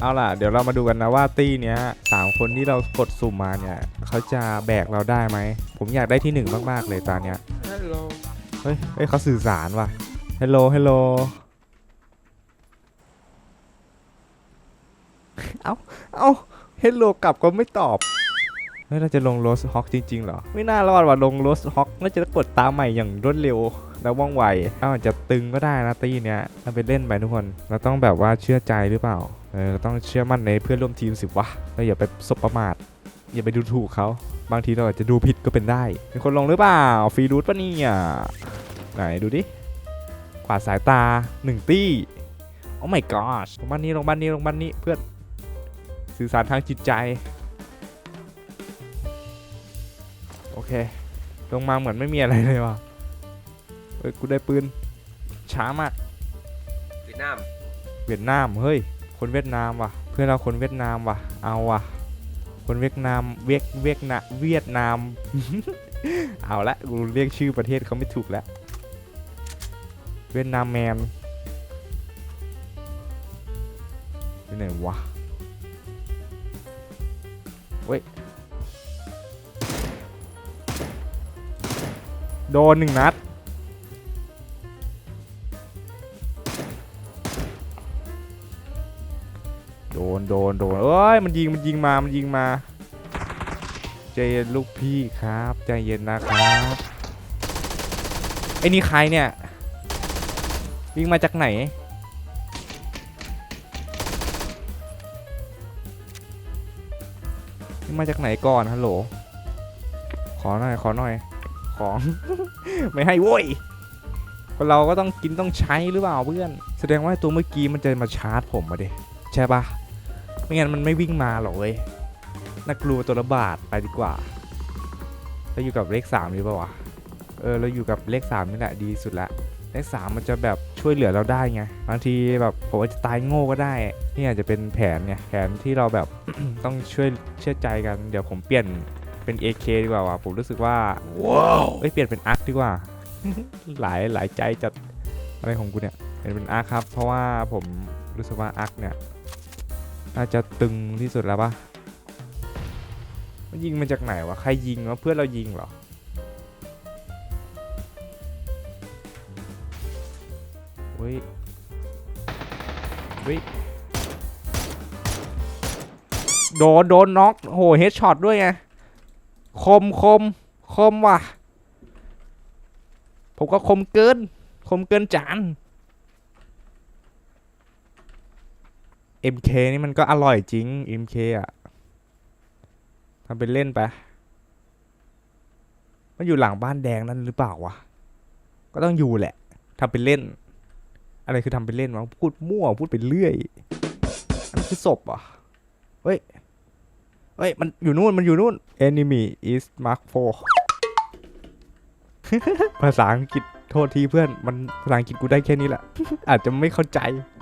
เอาล่ะ เดี๋ยวเรามาดูกันนะว่าตี้เนี้ยสามคนที่เรากดสุ่มมาเนี่ยเขาจะแบกเราได้ไหม ผมอยากได้ที่หนึ่งมากๆเลยตอนเนี้ย ฮัลโหลเฮ้ยเฮ้ยเขาสื่อสารว่ะ ฮัลโหล ฮัลโหล เอ้า เอ้า ฮัลโหลกลับก็ไม่ตอบ เฮ้ย เราจะลงโรสฮอกจริงๆเหรอ ไม่น่ารอดว่ะลงโรสฮอกน่าจะกดตามใหม่อย่างรวดเร็ว แล้วว่องไวอ้าอาจจะตึงก็ได้นะตีเนี้ยเราไปเล่นไปทุกคนเราต้องแบบว่าเชื่อใจหรือเปล่าเออต้องเชื่อมั่นในเพื่อนร่วมทีมสิวะเราอย่าไปสบประมาทอย่าไปดูถูกเขาบางทีเราอาจจะดูผิดก็เป็นได้เป็นคนลงหรือเปล่าฟรีรูทปะเนี่ยไหนดูดิขวาสายตาหนึ่งตี้โอ้ my gosh ลงบ้านนี้ลงบ้านนี้ลงบ้านนี้เพื่อนสื่อสารทางจิตใจโอเคลงมาเหมือนไม่มีอะไรเลยว่ะ เฮ้ยกูได้ปืนช้ามากเวียดนามเวียดนามเฮ้ยคนเวียดนามว่ะ เพื่อนเราคนเวียดนามว่ะเอาว่ะ คนเวียดนามเวียกเวียกนะเวียดนาม เอาละกูเรียกชื่อประเทศเขาไม่ถูกแล้วเวียดนามแมนที่ไหนวะเว้ยโดนหนึ่งนัด โดนโดนโดนเอ้ยมันยิงมันยิงมามันยิงมาใจเย็นลูกพี่ครับใจเย็นนะครับไอ้นี่ใครเนี่ยวิ่งมาจากไหนวิ่งมาจากไหนก่อนฮัลโหลขอหน่อยขอหน่อยของ ไม่ให้โว้ยคนเราก็ต้องกินต้องใช้หรือเปล่าเพื่อน แสดงว่าตัวเมื่อกี้มันจะมาชาร์จผมมาดิใช่ปะ ไม่งั้นมันไม่วิ่งมาหรอกเว้ยน่ากลัวตัวระบาดไปดีกว่าเราอยู่กับเลขสามดีป่าวะเออเราอยู่กับเลขสามนี่แหละดีสุดละเลขสามมันจะแบบช่วยเหลือเราได้ไงบางทีแบบผมอาจจะตายโง่ก็ได้นี่อาจจะเป็นแผนไงแผนที่เราแบบ ต้องช่วยเชื่อใจกันเดี๋ยวผมเปลี่ยนเป็น AK ดีกว่าวะผมรู้สึกว่าว้าวเอ้ยเปลี่ยนเป็นอาร์คดีกว่า หลายหลายใจจัดอะไรของกูเนี่ยเปลี่ยนเป็นอาร์คครับ เพราะว่าผมรู้สึกว่าอาร์คเนี่ย น่าจะตึงที่สุดแล้วปะมันยิงมาจากไหนวะ ใครยิงวะเพื่อนเรายิงเหรอ เฮ้ย เฮ้ย โดน โดนน็อกโหเฮดช็อตด้วยไง คมคมคมว่ะ ผมก็คมเกิน คมเกินจาน MK นี่มันก็อร่อยจริง MK อะทำเป็นเล่นไป มันอยู่หลังบ้านแดงนั่นหรือเปล่าวะ ก็ต้องอยู่แหละทำเป็นเล่น อะไรคือทำเป็นเล่นวะพูดมั่วพูดไปเรื่อย อันนั้คือศพอะเฮ้ย เฮ้ย มันอยู่นู่น มันอยู่นู่น enemy is mark 4 ภาษาอังกฤษโทษทีเพื่อน มันภาษาอังกฤษกูได้แค่นี้แหละ อาจจะไม่เข้าใจ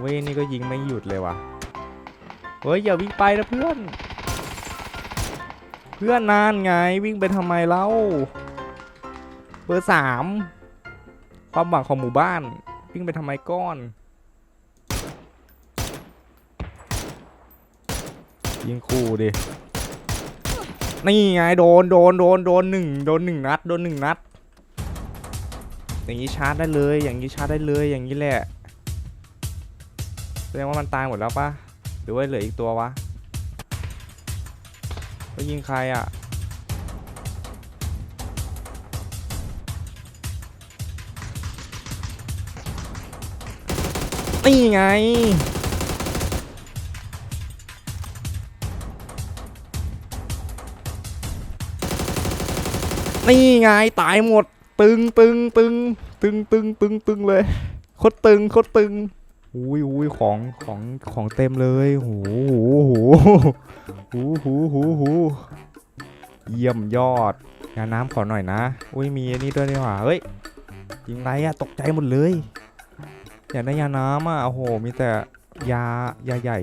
เว้ยนี่ก็ยิงไม่หยุดเลยว่ะ เฮ้ยอย่าวิ่งไปนะเพื่อน เพื่อนนานไงวิ่งไปทำไมเล่า เบอร์สามความหวังของหมู่บ้าน วิ่งไปทำไมก้อน ยิงคู่ดิ นี่ไงโดนโดนโดนโดนหนึ่งโดนหนึ่งนัดโดนหนึ่งนัด อย่างนี้ชาร์จได้เลย อย่างนี้ชาร์จได้เลยอย่างนี้แหละ ดงว่ามันตายหมดแล้วปะหรือว่าเหลืออีกตัววะไปยิงใครอะ นี่ไง นี่ไง ตายหมด ตึงตึงตึงตึงตึงตึงตึงเลย โคตรตึง โคตรตึง อุ้ยอุ้ยของของของเต็มเลยโหโหโหโหโหโหเยี่ยมยอดยาน้ำขอหน่อยนะ อุ้ยมีอันนี้ด้วยนี่หว่าเฮ้ยยิงไรอะตกใจหมดเลยอยากได้ยาน้ำอะโอ้โหมีแต่ยายาใหญ่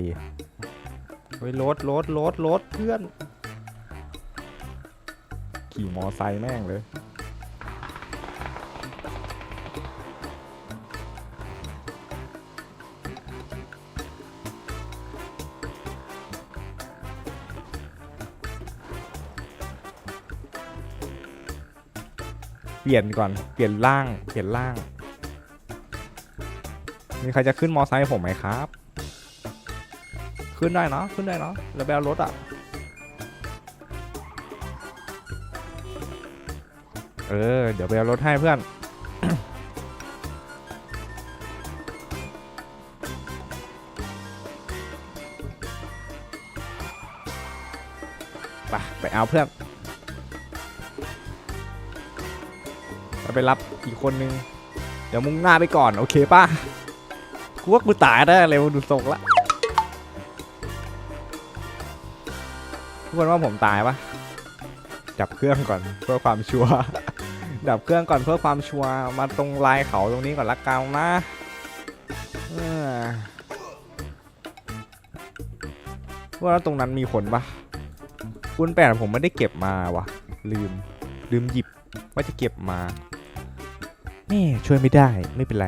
เฮ้ยรถรถรถรถเพื่อน ขี่มอไซค์แม่งเลย เปลี่ยนก่อน เปลี่ยนร่าง เปลี่ยนร่าง มีใครจะขึ้นมอไซค์ผมไหมครับ ขึ้นได้เนาะ ขึ้นได้เนาะ แล้วไปเอารถอะ เออ เดี๋ยวไปเอารถให้เพื่อน ไป ไปเอาเพื่อน ไปรับอีกคนนึง เดี๋ยวมุ่งหน้าไปก่อนโอเคป่ะกูว่ากูตายได้เลยดูทรงละทุกคนว่าผมตายปะดับเครื่องก่อนเพื่อความชัวร์ดับเครื่องก่อนเพื่อความชัวร์มาตรงลายเขาตรงนี้ก่อนละกันนะว่าตรงนั้นมีคนปะคุณแปดผมไม่ได้เก็บมาวะลืมลืมหยิบว่าจะเก็บมา นี่ช่วยไม่ได้ไม่เป็นไร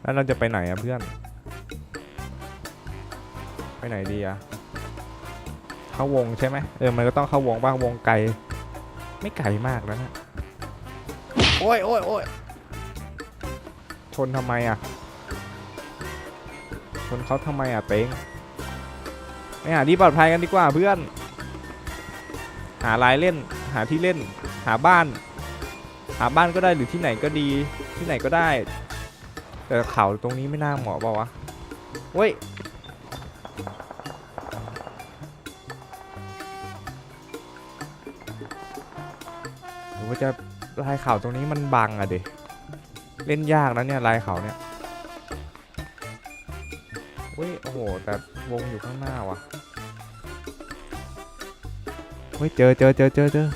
แล้วเราจะไปไหนอะเพื่อน ไปไหนดีอะเข้าวงใช่ไหมเออมันก็ต้องเข้าวงบ้างวงไกล ไม่ไกลมากแล้วนะโอ้ยโอ้ยโอ้ยชนทำไมอะชนเขาทำไมอะเต็งไปหาที่ปลอดภัยกันดีกว่าเพื่อน หาลายเล่น หาที่เล่น หาบ้าน หาบ้านก็ได้หรือที่ไหนก็ดีที่ไหนก็ได้ แต่เขาตรงนี้ไม่น่าเหมาะเปล่าวะเว้ยหรือว่าจะลายเขาตรงนี้มันบังอะเด็เล่นยากนะเนี่ยลายเขาเนี่ยเว้ยโอ้โหแต่วงอยู่ข้างหน้าวะเฮ้ยเจอเจอเจอเจอเจอ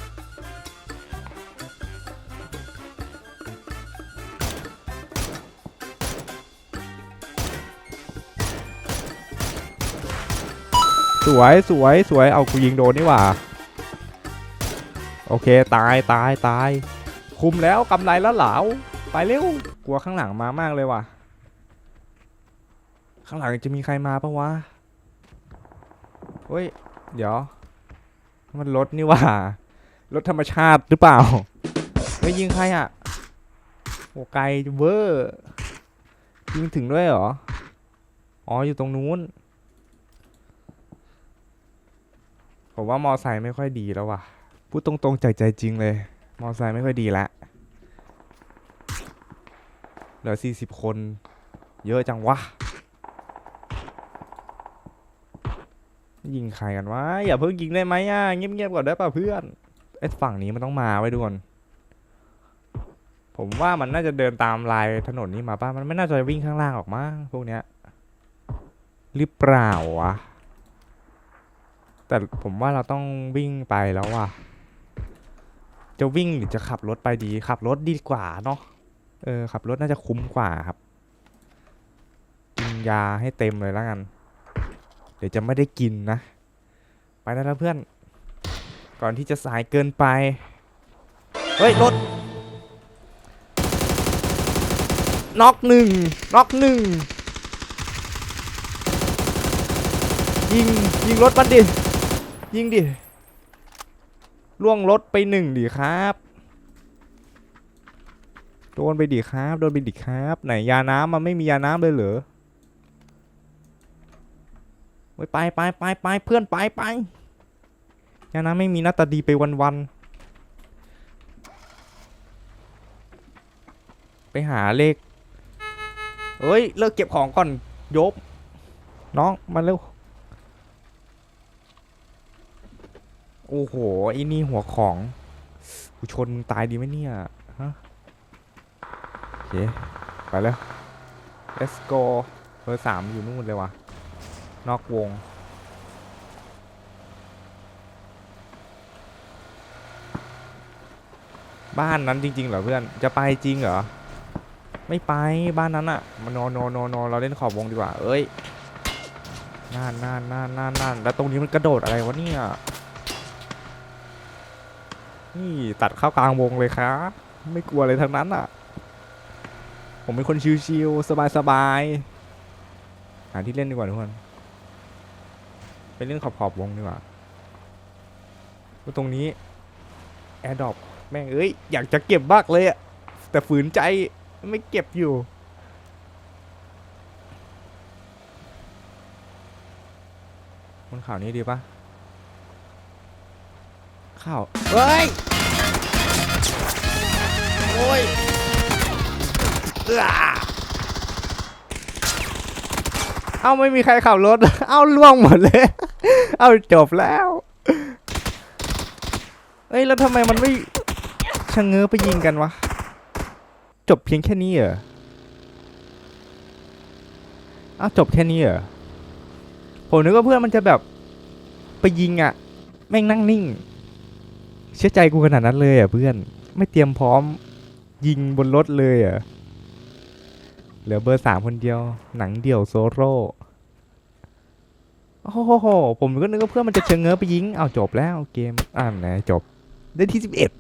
สวยสวยสวยเอากูยิงโดนนี่หว่า โอเคตายตายตาย คุมแล้วกำไรแล้วเหลาไปเร็วกลัวข้างหลังมามากเลยว่ะ ข้างหลังจะมีใครมาปะวะเฮ้ย เดี๋ยว มันรถนี่ว่ารถธรรมชาติหรือเปล่าเฮ้ยยิงใครอะโอ้ไกลเวอร์ยิงถึงด้วยเหรอ อ๋ออยู่ตรงนู้น ผมว่ามอไซค์ไม่ค่อยดีแล้วว่ะ พูดตรงๆจากใจจริงเลย มอไซค์ไม่ค่อยดีละเหลือสี่สิบคน เยอะจังวะ ยิงใครกันวะ อย่าเพิ่งยิงได้ไหมอะ เงียบๆก่อนได้ป่ะเพื่อนไอ้ฝั่งนี้มันต้องมาไว้ด่วนผมว่ามันน่าจะเดินตามลายถนนนี้มาป่ะ มันไม่น่าจะวิ่งข้างล่างออกมาพวกเนี้ยหรือเปล่าวะ แต่ผมว่าเราต้องวิ่งไปแล้วว่ะ จะวิ่งหรือจะขับรถไปดีขับรถดีกว่าเนาะเออขับรถน่าจะคุ้มกว่าครับ กินยาให้เต็มเลยแล้วกัน เดี๋ยวจะไม่ได้กินนะ ไปได้แล้วเพื่อน ก่อนที่จะสายเกินไป เฮ้ยรถน็อกหนึ่งน็อกหนึ่งยิง ยิงรถมันดิ ยิงดิล่วงรถไปหนึ่งดิครับ โดนไปดิครับ โดนไปดิครับ ไหนยาน้ำมันไม่มียาน้ำเลยเหรอไปไปไปไปเพื่อนไปไปยาน้ำไม่มีหน้าตาดีไปวันๆไปหาเลขเฮ้ย เลิกเก็บของก่อนยบ น้อง มาเร็ว โอ้โหไอ้นี่หัวของกูชนมึงตายดีไหมเนี่ยฮะโอเคไปเลย let's go เบอร์สามอยู่นู่นเลยวะนอกวงบ้านนั้นจริงๆเหรอเพื่อน จะไปจริงเหรอ ไม่ไปบ้านนั้นอะมันโนโนโนโนเราเล่นขอบวงดีกว่า เอ้ยน่านน่านน่านน่านน่านแล้วตรงนี้มันกระโดดอะไรวะเนี่ย นี่ตัดเข้ากลางวงเลยครับ ไม่กลัวอะไรทั้งนั้นอะ ผมเป็นคนชิวๆสบายๆหาที่เล่นดีกว่าทุกคนไปเล่นขอบขอบๆวงดีกว่าตรงนี้แอร์ดรอปแม่งเอ้ยอยากจะเก็บมากเลยอะแต่ฝืนใจไม่เก็บอยู่บนข่าวนี้ดีปะข่าวเฮ้ย อ้ยเอาไม่มีใครขับรถ เอาล่วงหมดเลย เอาจบแล้วเอ้ยแล้วทำไมมันไม่ชะเง้อไปยิงกันวะ จบเพียงแค่นี้เหรออ้าวจบแค่นี้เหรอผมนึกว่าเพื่อนมันจะแบบไปยิงอะ่ะ แม่งนั่งนิ่ง เชื่อใจกูขนาดนั้นเลยอะเพื่อน ไม่เตรียมพร้อม ยิงบนรถเลยอะเหลือเบอร์สามคนเดียว หนังเดี่ยวโซโร่โอ้โหผมก็นึกว่าเพื่อนมันจะเชิงเง้อไปยิง เอาจบแล้วเกมอ่าไหนจบ ได้ที่สิบเอ็ด